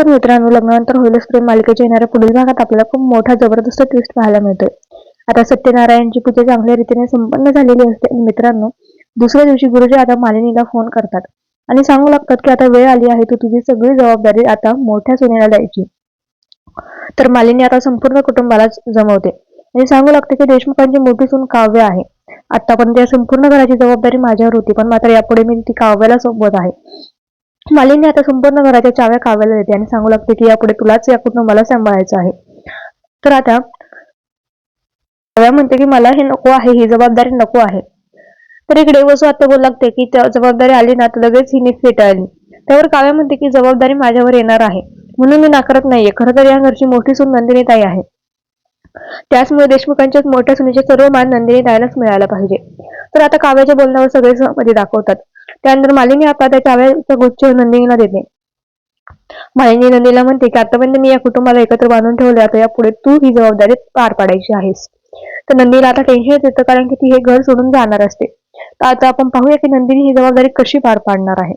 तर मित्रांनो लग्नानंतर होईलच प्रेम मालिकेच्या येणाऱ्या पुढील भागात आपल्याला खूप मोठा जबरदस्त ट्विस्ट पाहायला मिळतोय. आता सत्यनारायणची पूजा चांगल्या रीतीने संपन्न झालेली असते आणि मित्रांनो दुसऱ्या दिवशी गुरुजी आता मालिनीला फोन करतात. आणि सांगू लागतात की आता वेळ आली आहे तू तुझी सगळी जबाबदारी आता मोठ्या सुनेला द्यायची. तर मालिनी आता संपूर्ण कुटुंबाला जमवते. आणि सांगू लागते की देशमुखांची मोठी सून काव्य आहे. आतापर्यंत या संपूर्ण घराची जबाबदारी माझ्यावर होती पण मात्र यापुढे मी ती काव्याला सोबत आहे. मालिनी आता संपूर्ण घराच्या चाव्या काव्याला देते आणि सांगू लागते की यापुढे तुलाच या कुटुंबाला सांभाळायचं आहे. तर आता काव्या म्हणते की मला हे नको आहे ही जबाबदारी नको आहे. तर इकडे वसू आता बोलू लागते की त्या जबाबदारी आली ना तर लगेच हिने फेटाळली त्यावर काव्या म्हणते की जबाबदारी माझ्यावर येणार आहे. म्हणून मी नाकारत नाहीये. खरं तर या घरची मोठी सून नंदिनी ताई आहे. त्याचमुळे देशमुखांच्या मोठ्या सुनेचे सर्व मान नंदिनी ताईलाच मिळायला पाहिजे. तर आता काव्याच्या बोलण्यावर सगळे सहमती दाखवतात. त्यानंतर मालिनी आता त्या काव्याचा गुच्छ नंदिनीला देते. मालिनी नंदीला म्हणते की आतापर्यंत मी या कुटुंबाला एकत्र बांधून ठेवले आता यापुढे तू ही जबाबदारी पार पाडायची आहेस. तर नंदीला आता टेन्शन येतं कारण की ती हे घर सोडून जाणार असते. तर आता आपण पाहूया की नंदिनी ही जबाबदारी कशी पार पाडणार आहे.